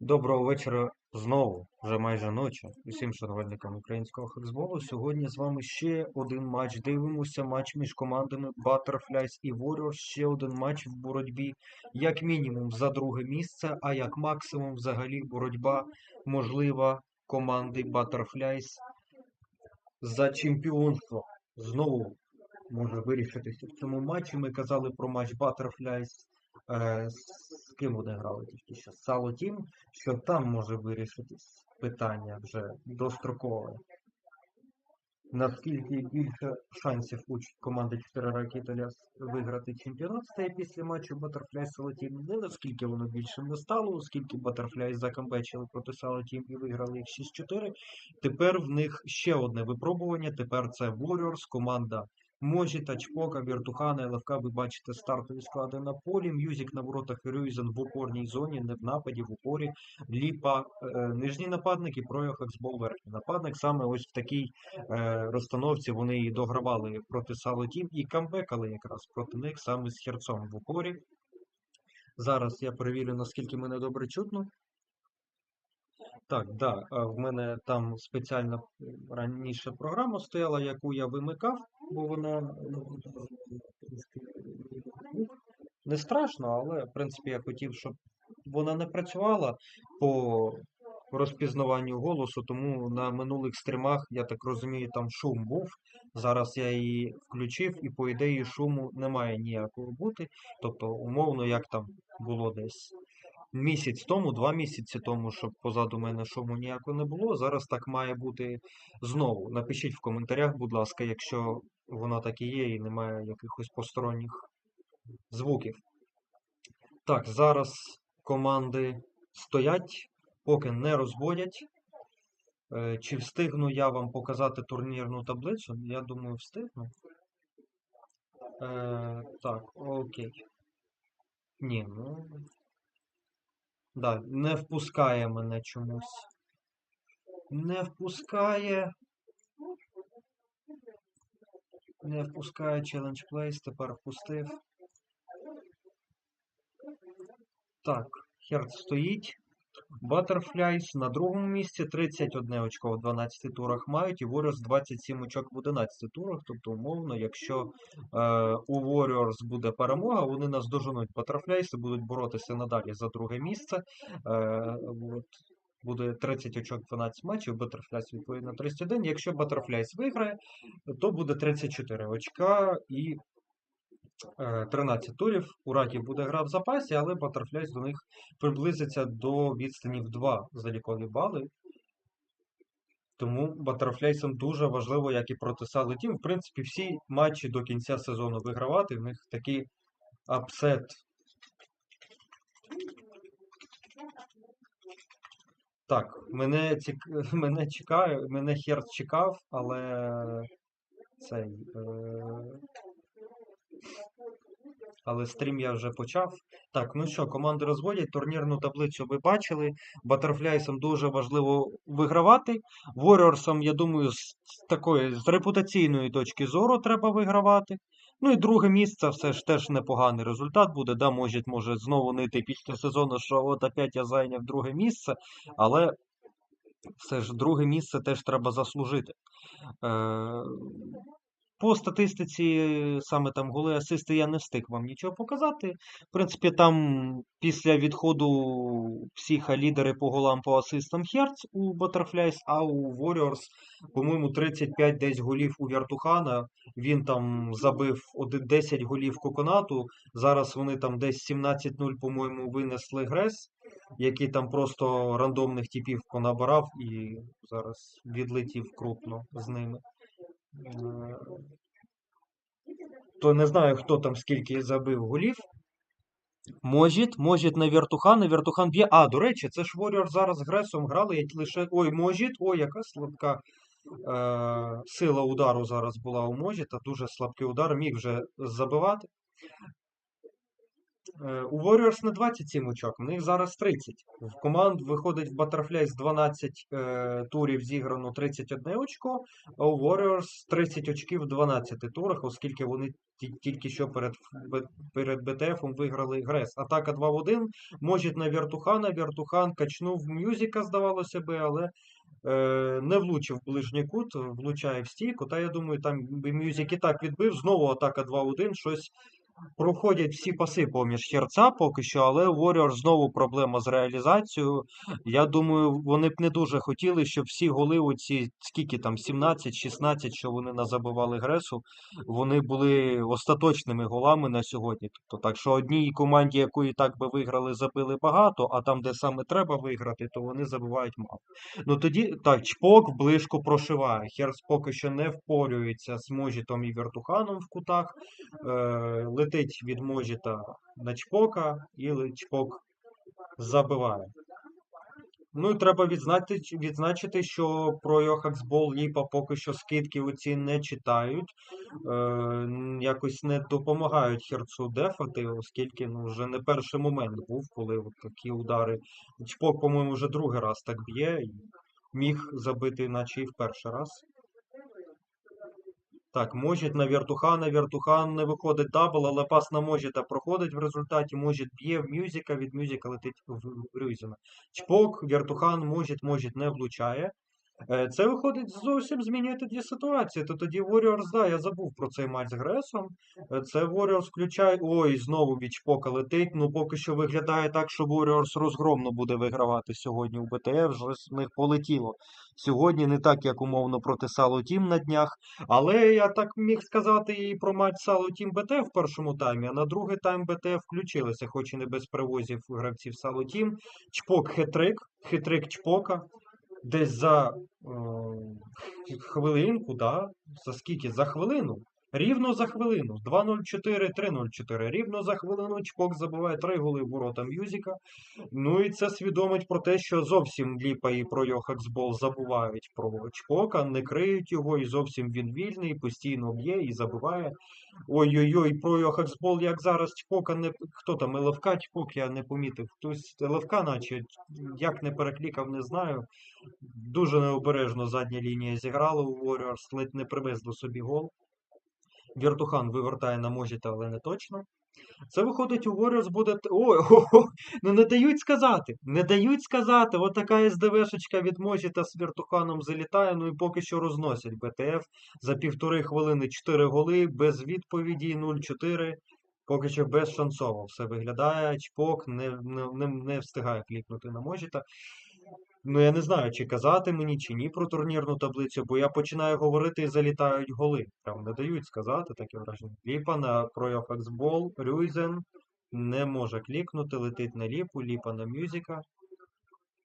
Доброго вечора знову, вже майже ночі. Усім шанувальникам українського хексболу. Сьогодні з вами ще один матч. Дивимося матч між командами Butterflies і Warriors. Ще один матч в боротьбі, як мінімум, за друге місце, а як максимум, взагалі, боротьба можлива команди Butterflies за чемпіонство. Знову може вирішитися в цьому матчі. Ми казали про матч. Е, з ким вони грали тільки що? Сало тім, що там може вирішитись питання вже дострокове. Наскільки більше шансів у команди 4 ракети виграти чемпіонат стає після матчу Батерфляй Салатім. Не наскільки воно більше не стало, оскільки Батерфляй закомпечили проти Salo і виграли їх 6-4. Тепер в них ще одне випробування. Тепер це Warriors, команда Можі, Тачпока, Віртухана, ЛФК, ви бачите стартові склади на полі. Мюзик на воротах Рюйзен в опорній зоні, не в нападі, в упорі. Ліпа, е, нижній нападник і Пройо верхній нападник. Саме ось в такій е, розстановці вони і догравали проти Сало Тім і камбекали якраз проти них саме з Херцом в упорі. Зараз я перевірю, наскільки мене добре чутно. Так, да, в мене там спеціальна раніше програма стояла, яку я вимикав, бо вона ну, трішки не страшно, але в принципі я хотів, щоб вона не працювала по розпізнаванню голосу, тому на минулих стрімах, я так розумію, там шум був. Зараз я її включив, і по ідеї шуму немає ніякого бути. Тобто, умовно, як там було десь місяць тому, два місяці тому, щоб позаду мене шуму ніякого не було. Зараз так має бути знову. Напишіть в коментарях, будь ласка, якщо воно так і є, і немає якихось посторонніх звуків. Так, зараз команди стоять, поки не розводять. Е, Чи встигну я вам показати турнірну таблицю? Я думаю, встигну. Е, так, окей. Ні, ну. Да, не впускає мене чомусь. Не впускає. Не впускає Challenge Place, тепер впустив. Так, Херц стоїть. Butterflies на другому місці 31 очко в 12 турах мають, і Warriors 27 очок в 11 турах. Тобто, умовно, якщо е, у Warriors буде перемога, вони нас доженуть Butterflies і будуть боротися надалі за друге місце. Е, от, буде 30 очок 12 матчів, Butterflies відповідно 31. Якщо Butterflies виграє, то буде 34 очка і е, 13 турів. У Раті буде гра в запасі, але Butterflies до них приблизиться до відстані в 2 залікові бали. Тому Butterflies'ам дуже важливо, як і проти Sally Team, в принципі, всі матчі до кінця сезону вигравати. В них такий апсет. Так, мене, цік... мене чекає, мене Херц чекав, але цей. Е... Але стрім я вже почав. Так, ну що, команди розводять. Турнірну таблицю ви бачили. Батерфляйсам дуже важливо вигравати. Warriorsам, я думаю, з такої з репутаційної точки зору треба вигравати. Ну і друге місце все ж теж непоганий результат буде. Да, може, може знову нити після сезону, що от опять я зайняв друге місце, але все ж друге місце теж треба заслужити. Е, по статистиці, саме там голи асисти, я не встиг вам нічого показати. В принципі, там після відходу психа лідери по голам по асистам Херц у Butterflies, а у Warriors, по-моєму, 35 десь голів у Вертухана. Він там забив 10 голів Коконату. Зараз вони там десь 17-0, по-моєму, винесли Грес, який там просто рандомних типів понабирав і зараз відлетів крупно з ними. Е, то не знаю, хто там скільки забив голів. Можіт, Можіт на Вертухана, Вертухан б'є. А, до речі, це ж Warriors зараз з Гресом грали. Я лише. Ой, Можіт, ой, яка слабка е, сила удару зараз була у Можіта. Дуже слабкий удар, міг вже забивати. Е, У Warriors не 27 очок, в них зараз 30. В команд виходить в Butterflies 12 е, турів зіграно 31 очко, а у Warriors 30 очків в 12 турах, оскільки вони ті- тільки що перед, перед БТФом виграли Грес. Атака 2 в 1. Може на Вертухана. Вертухан качнув Мюзіка, здавалося би, але е, не влучив ближній кут, влучає в стійку. Та я думаю, там Мюзик і так відбив. Знову атака 2 в 1. Щось проходять всі паси поміж Херца поки що, але Warriors знову проблема з реалізацією. Я думаю, вони б не дуже хотіли, щоб всі голи, оці скільки там, 17-16, що вони назабивали Гресу, вони були остаточними голами на сьогодні. Тобто, так що одній команді, яку і так би виграли, забили багато, а там, де саме треба виграти, то вони забивають мало. Ну тоді так, Чпок ближку прошиває. Херц поки що не впорюється з Можітом і Вертуханом в кутах. Е, летить від Можіта на Чпока, і Чпок забиває. Ну і треба відзначити, відзначити, що про Йохаксбол Ліпа поки що скидки оці не читають, е, якось не допомагають Херцу дефати, оскільки ну, вже не перший момент був, коли от такі удари. Чпок, по-моєму, вже другий раз так б'є і міг забити, наче і в перший раз. Так, Можіт на Вертухана. Вертухан не виходить дабл, але пас на Можіта проходить в результаті. Можіт б'є в Мюзіка, від Мюзіка летить в Рюзіна. Чпок, Вертухан, Можіт, Можіт не влучає. Е, Це виходить зовсім змінює тоді ситуацію. То тоді Warriors, да, я забув про цей матч з Гресом. Е, Це Warriors включає. Ой, знову від Чпока летить. Ну поки що виглядає так, що Warriors розгромно буде вигравати сьогодні у БТФ. Вже з них полетіло. Сьогодні не так, як умовно проти Сало Тім на днях. Але я так міг сказати і про матч Сало Тім БТ в першому таймі, а на другий тайм БТ включилися, хоч і не без привозів гравців Сало Тім. Чпок хитрик, хитрик Чпока. Десь за е, хвилинку, да? За скільки? За хвилину. Рівно за хвилину. 2-0-4, 3-0-4. Рівно за хвилину Чпок забиває три голи в ворота Мюзіка. Ну і це свідомить про те, що зовсім Ліпа і про Йохаксбол забувають про Чпока, не криють його, і зовсім він вільний, постійно б'є і забиває. Ой-ой-ой, про Йохаксбол, як зараз Чпока не. Хто там? ЛФК Чпок, я не помітив. Хтось ЛФК, наче як не переклікав, не знаю. Дуже необережно задня лінія зіграла у Warriors, ледь не привезли собі гол. Вертухан вивертає на Можіта, але не точно. Це виходить у Warriors буде. Ой, о, о, ну не дають сказати. Не дають сказати. От така СДВшечка від Можіта з Вертуханом залітає, ну і поки що розносять БТФ. За півтори хвилини 4 голи, без відповіді 0-4. Поки що безшансово все виглядає. Чпок не, не, не, не встигає клікнути на Можіта. Ну, я не знаю, чи казати мені, чи ні про турнірну таблицю, бо я починаю говорити і залітають голи. Прям не дають сказати таке враження. Ліпа на Прояфексбол, Рюйзен не може клікнути, летить на ліпу, ліпа на мюзіка.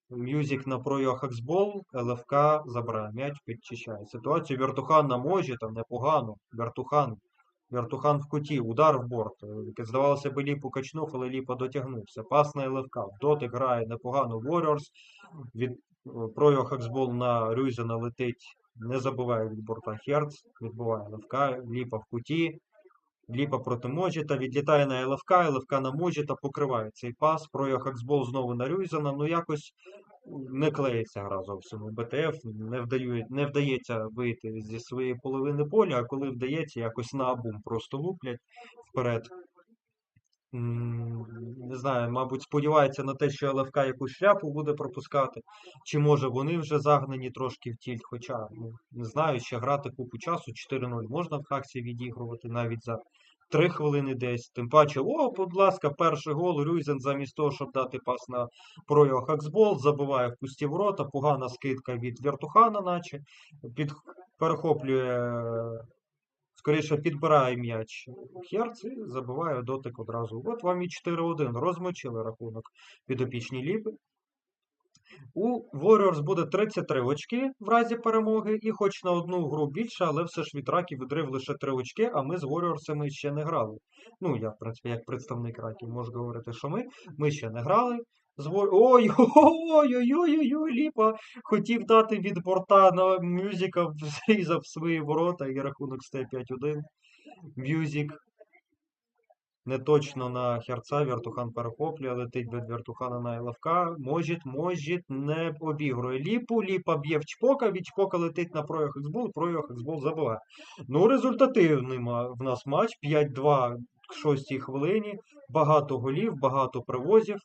Мюзик на Прояхексбол, ЛФК забирає м'яч, підчищає ситуацію. Вертухан на можі, там непогано. Вертухан. Вертухан в куті, удар в борт. Е, Здавалося би, ліпу качнув, але ліпа дотягнувся. Пас на ЛФК. Дотик грає непогано Warriors. Від Пройо Хаксбол на Рюйзена летить, не забуває від борта Херц, відбуває ЛФК, Ліпа в куті. Ліпа проти Можіта, відлітає на ЛФК, ЛФК на Можіта, покриває цей пас. Пройо Хаксбол знову на Рюйзена. Ну якось не клеїться гра зовсім. БТФ не, вдаю, не вдається вийти зі своєї половини поля, а коли вдається, якось на абум просто луплять вперед. Не знаю, мабуть, сподівається на те, що ЛФК якусь шляпу буде пропускати. Чи може вони вже загнані трошки в тільт, хоча ну, не знаю, ще грати купу часу, 4-0 можна в хаксі відігрувати навіть за 3 хвилини десь. Тим паче, о, будь ласка, перший гол. Рюйзен замість того, щоб дати пас на Пройо Хаксбол, забиває в пусті ворота, погана скидка від Вертухана, наче під, перехоплює скоріше підбирає м'яч Херц і забиває дотик одразу. От вам і 4-1. Розмочили рахунок підопічні ліпи. У Warriors буде 33 очки в разі перемоги, і хоч на одну гру більше, але все ж від раків відрив лише 3 очки, а ми з Warriors ще не грали. Ну, я, в принципі, як представник раків можу говорити, що ми. Ми ще не грали. War... Ой, ой, ой, ой, ой, Ліпа хотів дати від борта на Мюзіка, зрізав свої ворота і рахунок стає 5-1. Мюзік Неточно на Херца, Вертухан перехоплює, летить від Вертухана на ЛФК. Можіт, можіт, не обігрує Ліпу. Ліпа б'є в Чпока, від Чпока летить на проях Хексбол, проях Хексбол забиває. Ну, результативний в нас матч. 5-2 к 6 хвилині. Багато голів, багато привозів.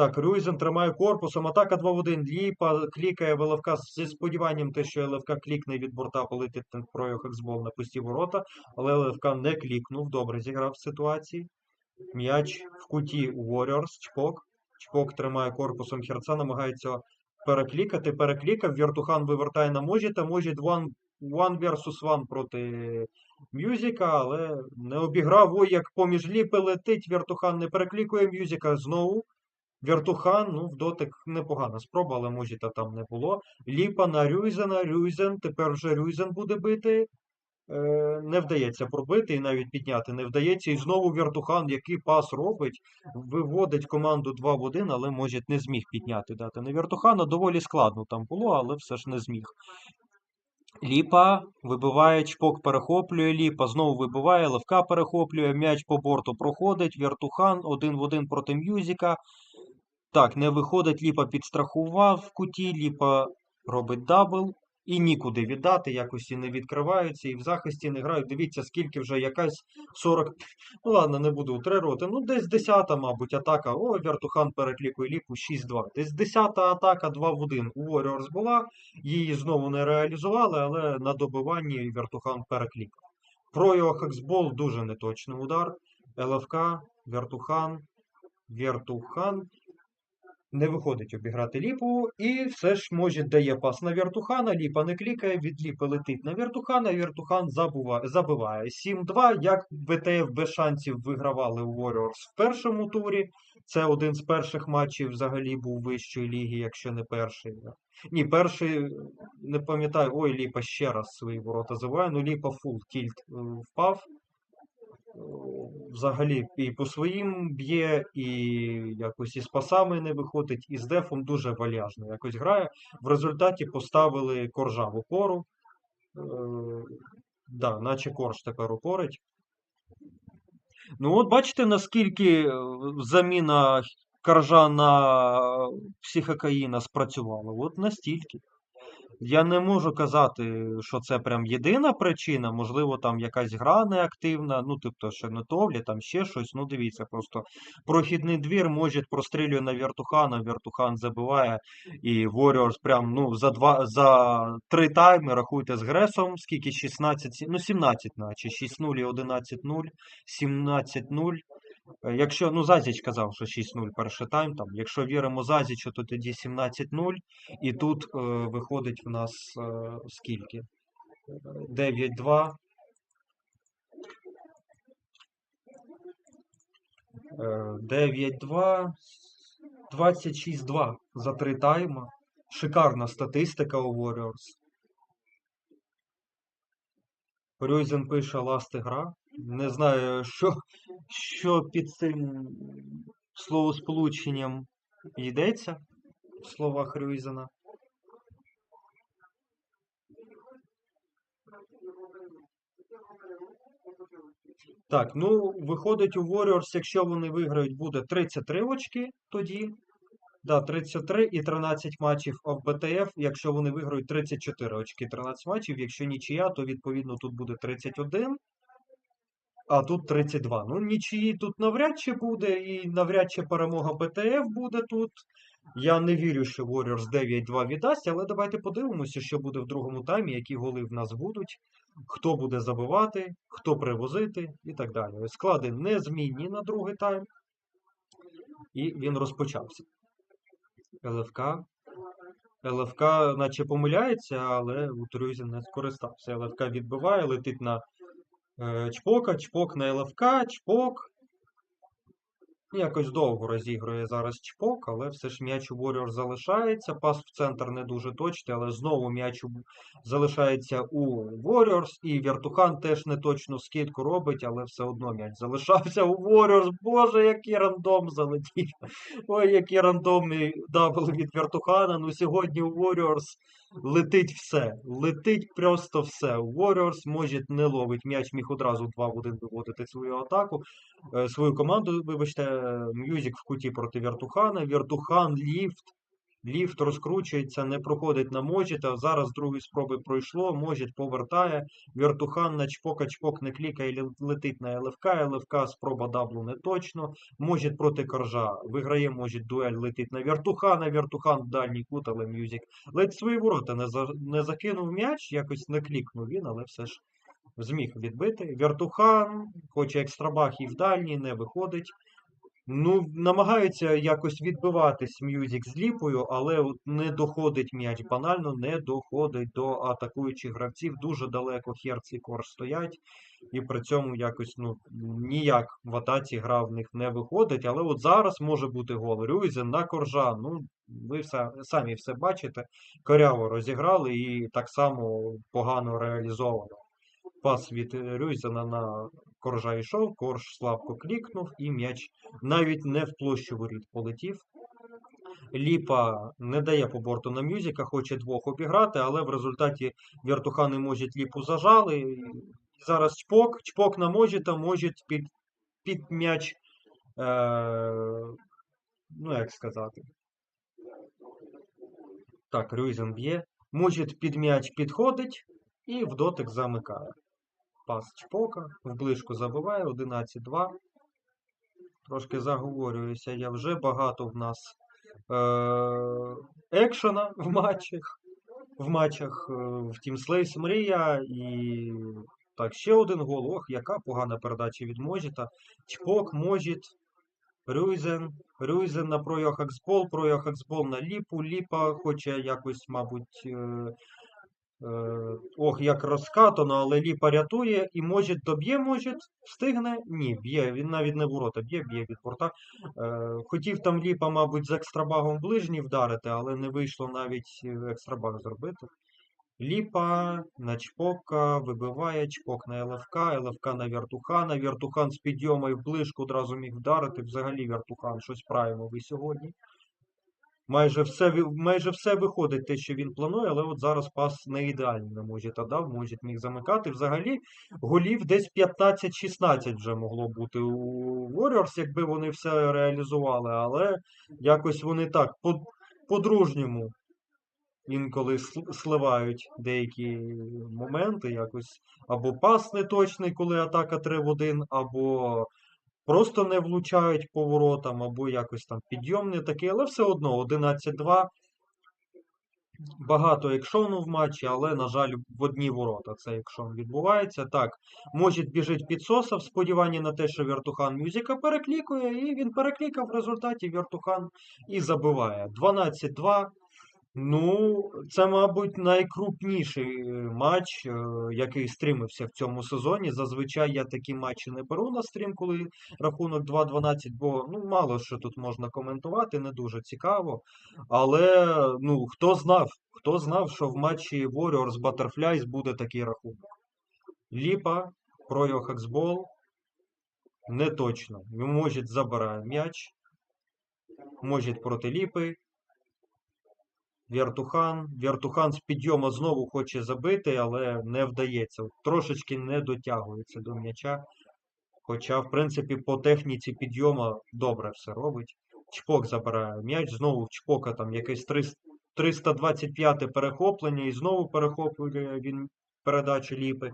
Так, Рюйзен тримає корпусом. Атака 2 в 1. Ліпа клікає в ЛФК зі сподіванням, те, що ЛФК клікне від борта, полетить Проя Хексбол на пусті ворота. Але ЛФК не клікнув. Добре зіграв в ситуації. М'яч в куті у Warriors. Чпок. Чпок тримає корпусом Херца, намагається переклікати. Переклікав. Вертухан вивертає на Можіта. Можіт one, one versus one проти Мюзіка, але не обіграв. Ой, як поміж ліпи летить. Вертухан не переклікує Мюзіка знову. Вертухан, ну, в дотик непогана спроба, але Можіта там не було. Ліпа на Рюйзена. Рюйзен. Тепер вже Рюйзен буде бити. Е, не вдається пробити і навіть підняти не вдається. І знову Вертухан, який пас робить, виводить команду 2 в 1, але може не зміг підняти дати. На Вертухана доволі складно там було, але все ж не зміг. Ліпа вибиває, чпок перехоплює, Ліпа знову вибиває, Левка перехоплює, м'яч по борту проходить, Вертухан один в один проти М'юзіка. Так, не виходить, Ліпа підстрахував в куті, Ліпа робить дабл. І нікуди віддати, якось і не відкриваються, і в захисті не грають. Дивіться, скільки вже якась 40. Ну ладно, не буду утрирувати. Ну, десь 10, мабуть, атака. О, Вертухан переклікує ліпу 6-2. Десь 10 атака 2 в 1 у Warriors була. Її знову не реалізували, але на добиванні Вертухан переклікав. Про його хексбол дуже неточний удар. ЛФК, Вертухан, Вертухан. Не виходить обіграти ліпу, і все ж може дає пас на Вертухана. Ліпа не клікає, від ліпи летить на Вертухана. Вертухан забуває, забиває 7-2. Як ВТФ без шансів вигравали у Warriors в першому турі. Це один з перших матчів взагалі був вищої ліги, якщо не перший. Ні, перший не пам'ятаю. Ой, Ліпа ще раз свої ворота забиває. Ну, Ліпа фул тільт е, впав. Взагалі і по своїм б'є, і якось і з пасами не виходить, і з дефом дуже вальяжно якось грає. В результаті поставили коржа в опору. Е, да, наче корж тепер опорить. Ну, от бачите, наскільки е, заміна коржа на психокаїна спрацювала. От настільки. Я не можу казати, що це прям єдина причина, можливо, там якась гра неактивна, ну, тобто, що не товлі, там ще щось. Ну, дивіться, просто прохідний двір може прострілює на Вертухана, Вертухан забиває, і Warriors прям, ну, за два, за три тайми, рахуйте з Гресом, скільки 16, ну, 17 наче, 6-0 і 11-0, 17-0. Е, Якщо, ну, Зазіч казав, що 6-0 перший тайм, там, якщо віримо Зазічу, то тоді 17-0, і тут е, виходить в нас е, скільки? Е, 9-2. Е, 9-2. 26-2 за три тайма. Шикарна статистика у Warriors. Рюйзен пише ласти гра. Не знаю, що, що під цим словосполученням йдеться в словах Рюйзена. Так, ну, виходить у Warriors, якщо вони виграють, буде 33 очки тоді. Да, 33 і 13 матчів а в БТФ. Якщо вони виграють 34 очки, 13 матчів. Якщо нічия, то відповідно тут буде 31, а тут 32. Ну, нічиї тут навряд чи буде, і навряд чи перемога БТФ буде тут. Я не вірю, що Warriors 9-2 віддасть, але давайте подивимося, що буде в другому таймі, які голи в нас будуть, хто буде забивати, хто привозити і так далі. Ось Склади незмінні на другий тайм. І він розпочався. ЛФК. ЛФК наче помиляється, але Утрюзін не скористався. ЛФК відбиває, летить на Чпока, Чпок на ЛФК, Чпок. Якось довго розігрує зараз Чпок, але все ж м'яч у Warriors залишається. Пас в центр не дуже точний, але знову м'яч залишається у Warriors. І Вертухан теж не точну скидку робить, але все одно м'яч залишався у Warriors. Боже, який рандом залетів. Ой, який рандомний дабл від Вертухана. Ну сьогодні у Warriors летить все. Летить просто все. Warriors може не ловить м'яч, міг одразу 2 в 1 виводити свою атаку, е, свою команду, вибачте, Мюзик в куті проти Вертухана. Вертухан ліфт. Ліфт розкручується, не проходить на Можіта. Зараз з другої спроби пройшло. Можіт повертає. Вертухан на чпока, чпок не клікає, ле- летить на ЛФК. ЛФК спроба даблу не точно. Можіт проти коржа. Виграє Можіт дуель, летить на Вертухана. Вертухан в дальній кут, але Мюзик. Ледь свої ворота не, за, не закинув м'яч, якось не клікнув він, але все ж зміг відбити. Вертухан, хоче екстрабах і в дальній, не виходить. Ну, намагаються якось відбиватись Мюзик з ліпою, але не доходить м'яч банально, не доходить до атакуючих гравців. Дуже далеко Херц і Корж стоять, і при цьому якось ну, ніяк в атаці гра в них не виходить. Але от зараз може бути гол. Рюйзен на коржа. Ну, ви все, самі все бачите. Коряво розіграли і так само погано реалізовано. Пас від Рюйзена на коржа йшов, корж слабко клікнув, і м'яч навіть не в площу воріт полетів. Ліпа не дає по борту на мюзика, хоче двох обіграти, але в результаті вертухани можуть ліпу зажали. Зараз чпок, чпок на можіта, можуть під, під м'яч. Е, ну, як сказати. Так, Рюйзен б'є. Можуть під м'яч підходить і в дотик замикає. Пас чпока, в ближку забиває 11-2. Трошки заговорююся, я вже багато в нас е- екшена в матчах. В матчах е, в Slays Мрія і так, ще один гол. Ох, яка погана передача від Можіта. Чпок, Можіт, Рюйзен. Рюйзен на Пройохаксбол, Пройохаксбол на Ліпу. Ліпа хоче якось, мабуть. Е- ох, як розкатано, але Ліпа рятує і може доб'є, може, встигне? Ні, б'є. Він навіть не ворота б'є, б'є від порта. Е, хотів там Ліпа, мабуть, з екстрабагом ближній вдарити, але не вийшло навіть е, екстрабаг зробити. Ліпа на Чпока, вибиває, Чпок на ЛФК, ЛФК на Вертухана. Вертухан з підйому і в ближку одразу міг вдарити. Взагалі Вертухан щось правильно сьогодні. Майже все, майже все виходить те, що він планує, але от зараз пас не ідеальний на Можіт дав, Можіт міг замикати. Взагалі голів десь 15-16 вже могло бути у Warriors, якби вони все реалізували, але якось вони так по- по-дружньому інколи сливають деякі моменти, якось або пас неточний, коли атака 3 в 1, або просто не влучають по воротам, або якось там підйом не такий, але все одно 11-2. Багато екшону в матчі, але, на жаль, в одні ворота цей екшон відбувається. Так, Можіт біжить підсоса в сподіванні на те, що Вертухан Мюзика переклікує, і він переклікав в результаті Вертухан і забиває. 12-2. Ну, це, мабуть, найкрупніший е, матч, е, який стримився в цьому сезоні. Зазвичай я такі матчі не беру на стрім, коли рахунок 2-12, бо ну, мало що тут можна коментувати, не дуже цікаво. Але ну, хто знав, хто знав, що в матчі Warriors Butterflies буде такий рахунок. Ліпа, Пройо Хаксбол. Не точно. Можуть забирає м'яч. Можуть проти Ліпи. Вертухан. Вертухан з підйому знову хоче забити, але не вдається. Трошечки не дотягується до м'яча. Хоча, в принципі, по техніці підйому добре все робить. Чпок забирає м'яч, знову в Чпока там якесь 300 325 перехоплення, і знову перехоплює він передачу ліпи.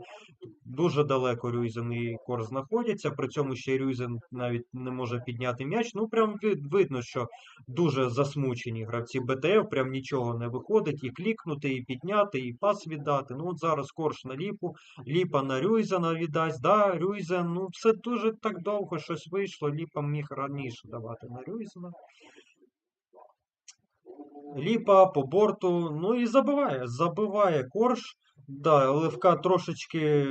Дуже далеко Рюйзен і Кор знаходяться, при цьому ще й Рюйзен навіть не може підняти м'яч. Ну, прям вид- видно, що дуже засмучені гравці БТФ, прям нічого не виходить, і клікнути, і підняти, і пас віддати. Ну, от зараз Корж на ліпу, ліпа на Рюйзена віддасть. Да, Рюйзен, ну все дуже так довго щось вийшло. Ліпа міг раніше давати на Рюйзена. Ліпа по борту, ну і забиває. Забиває корж. Да, ЛФК трошечки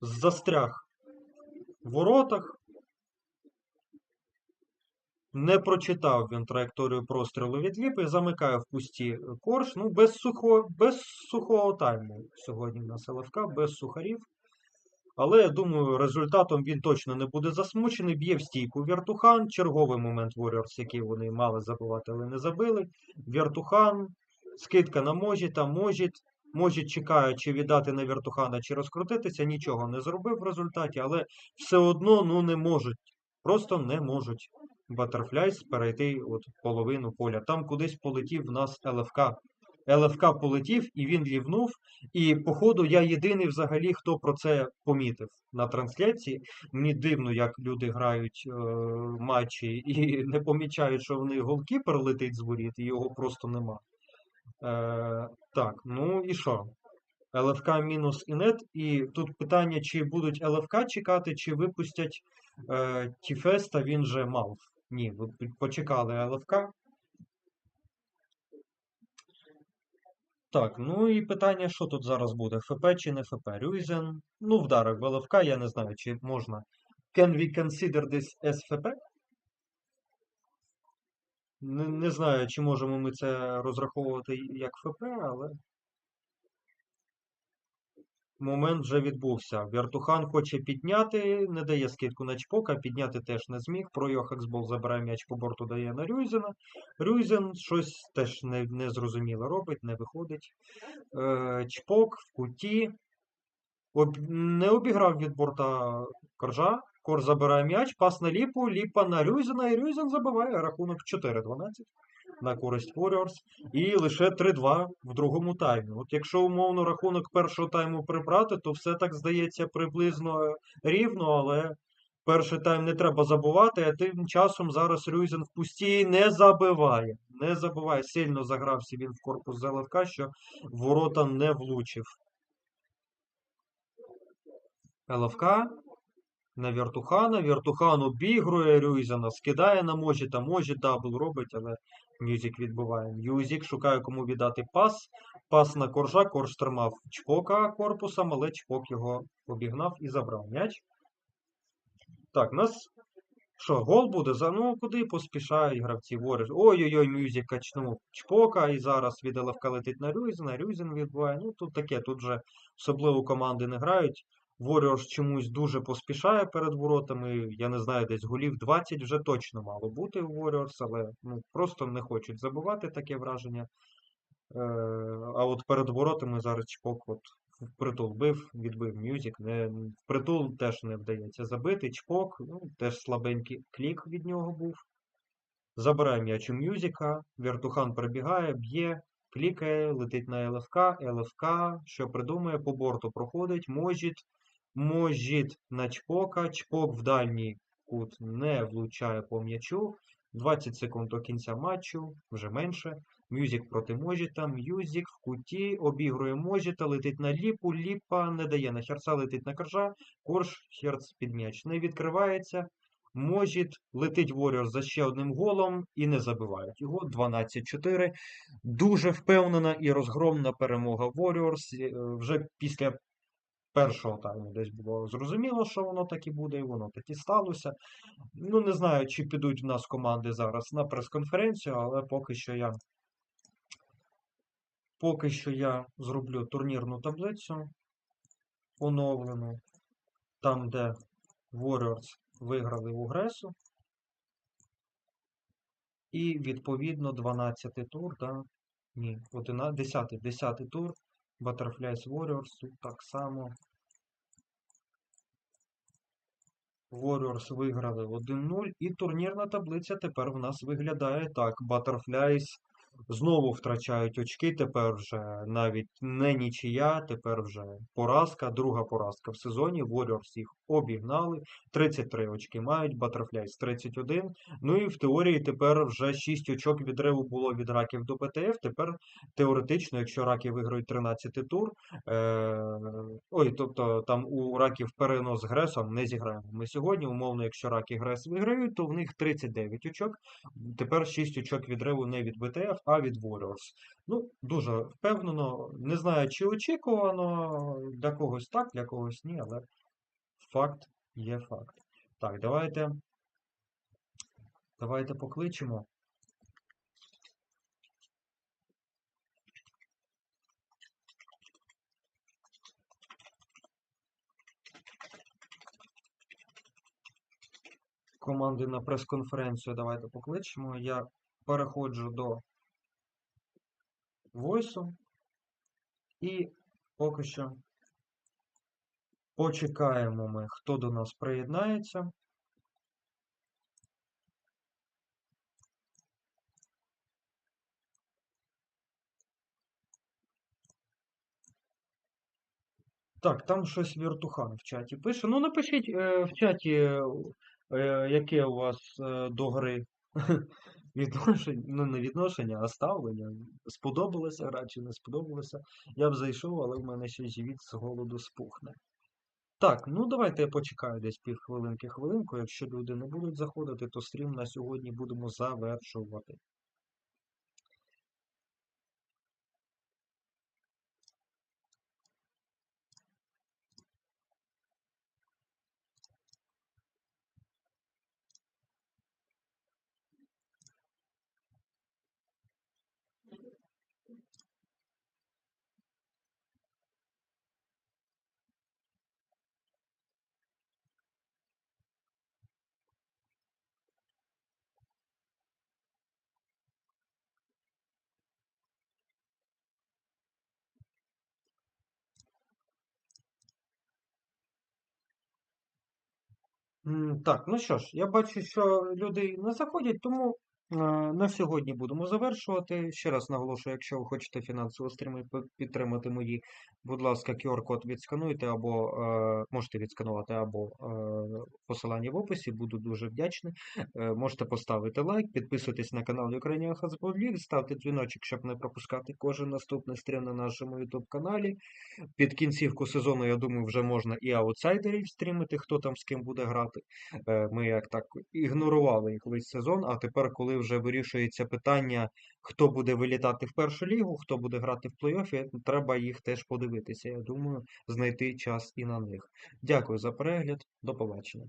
застряг в воротах. Не прочитав він траєкторію прострілу від ліпи, замикає в пусті корж. Ну, без, сухо, без сухого тайму сьогодні нас ЛФК, без сухарів. Але я думаю, результатом він точно не буде засмучений. Б'є в стійку Вертухан. Черговий момент Warriors, який вони мали забивати, але не забили. Вертухан Скидка на можі, там можіть. Можуть чекає, чи віддати на вертухана, чи розкрутитися, нічого не зробив в результаті, але все одно ну не можуть. Просто не можуть. Батерфляйс перейти от половину поля. Там кудись полетів в нас ЛФК. ЛФК полетів і він лівнув. І, походу, я єдиний взагалі, хто про це помітив на трансляції. Мені дивно, як люди грають е, матчі і не помічають, що в них голкіпер летить з воріт, і його просто нема. Е, так, ну і що? ЛФК мінус інет. І тут питання, чи будуть ЛФК чекати, чи випустять е, Тіфеста, він же Малф. Ні, ви почекали ЛФК. Так, ну і питання, що тут зараз буде? ФП чи не ФП? Рюйзен. Ну, вдарив в ЛФК, я не знаю, чи можна. Can we consider this as ФП? Не, не знаю, чи можемо ми це розраховувати як ФП, але. Момент вже відбувся. Вертухан хоче підняти, не дає скидку на чпока, підняти теж не зміг. Про Йохексбол забирає м'яч по борту, дає на Рюйзена. Рюйзен щось теж не, незрозуміле робить, не виходить. Е, чпок в куті. Об... Не обіграв від борта Коржа. Кор забирає м'яч, пас на ліпу, ліпа на Рюйзена, і Рюйзен забиває рахунок 4-12 на користь Warriors. І лише 3-2 в другому таймі. От якщо умовно рахунок першого тайму прибрати, то все так здається приблизно рівно, але перший тайм не треба забувати, а тим часом зараз Рюйзен в пусті не забиває. Не забиває. Сильно загрався він в корпус ЗЛФК, що ворота не влучив. ЛФК на Вертухана. Вертухан обігрує Рюйзена, скидає на Можі та Можі дабл робить, але Мюзік відбиває. Мюзік шукає кому віддати пас. Пас на коржа. Корж тримав чпока корпусом, але чпок його обігнав і забрав м'яч. Так, нас що, гол буде? За ну куди поспішають гравці Вориш? Ой-ой-ой, Мюзік качнув чпока і зараз від летить на Рюйзена. Рюйзен відбуває. Ну тут таке, тут вже особливо команди не грають. Warriors чомусь дуже поспішає перед воротами. Я не знаю, десь голів 20 вже точно мало бути у Warriors, але ну, просто не хочуть забувати таке враження. Е, а от перед воротами зараз Чпок от впритул бив, відбив Мюзік. Не, впритул теж не вдається забити. Чпок, ну, теж слабенький клік від нього був. Забирає м'яч у Мюзіка, Вертухан прибігає, б'є, клікає, летить на ЛФК, ЛФК, що придумає, по борту проходить, можіть, можіть на Чпока, Чпок в дальній кут не влучає по м'ячу. 20 секунд до кінця матчу, вже менше. Мюзік проти Можіта, Мюзік в куті, обігрує Можіта, летить на ліпу, ліпа не дає на Херца, летить на коржа, корж, Херц під м'яч не відкривається. Можіт летить Warriors за ще одним голом і не забивають його. 12-4. Дуже впевнена і розгромна перемога Warriors. Е, Вже після першого тайму десь було зрозуміло, що воно так і буде, і воно так і сталося. Ну, не знаю, чи підуть в нас команди зараз на прес-конференцію, але поки що я поки що я зроблю турнірну таблицю оновлену, там, де Warriors виграли у Гресу. І відповідно 12 тур, да? Ні, 11, 10, 10 тур. Butterflies Warriors так само. Warriors виграли 1-0. І турнірна таблиця тепер в нас виглядає так. Butterflies знову втрачають очки. Тепер вже навіть не нічия, тепер вже поразка, друга поразка в сезоні. Warriors їх обігнали. 33 очки мають, Butterflies 31. Ну і в теорії тепер вже 6 очок відриву було від раків до БТФ. Тепер теоретично, якщо раки виграють 13 тур, е... ой, тобто там у раків перенос Гресом не зіграємо. Ми сьогодні, умовно, якщо раки Грес виграють, то в них 39 очок. Тепер 6 очок відриву не від БТФ, а від Warriors. Ну, дуже впевнено. Не знаю, чи очікувано для когось так, для когось ні, але факт є факт. Так, давайте. Давайте покличемо. Команди на прес-конференцію давайте покличемо. Я переходжу до войсу. І поки що почекаємо ми, хто до нас приєднається. Так, там щось Віртухан в чаті пише. Ну, напишіть е, в чаті, е, яке у вас е, до гри відношення, ну не відношення, а ставлення. Сподобалося гра чи не сподобалося. Я б зайшов, але в мене ще живіт з голоду спухне. Так, ну давайте я почекаю десь півхвилинки хвилинку. Якщо люди не будуть заходити, то стрім на сьогодні будемо завершувати. Так, ну що ж, я бачу, що люди не заходять, тому на сьогодні будемо завершувати. Ще раз наголошую, якщо ви хочете фінансово підтримати мої, будь ласка, QR-код відскануйте або е, можете відсканувати або е, посилання в описі, буду дуже вдячний. Е, можете поставити лайк, підписуйтесь на канал Ukrainian League, ставте дзвіночок, щоб не пропускати кожен наступний стрім на нашому YouTube каналі. Під кінцівку сезону, я думаю, вже можна і аутсайдерів стрімити, хто там з ким буде грати. Е, Ми як так ігнорували їх весь сезон, а тепер, вже вирішується питання, хто буде вилітати в першу лігу, хто буде грати в плей-оффі, треба їх теж подивитися. Я думаю, знайти час і на них. Дякую за перегляд, до побачення.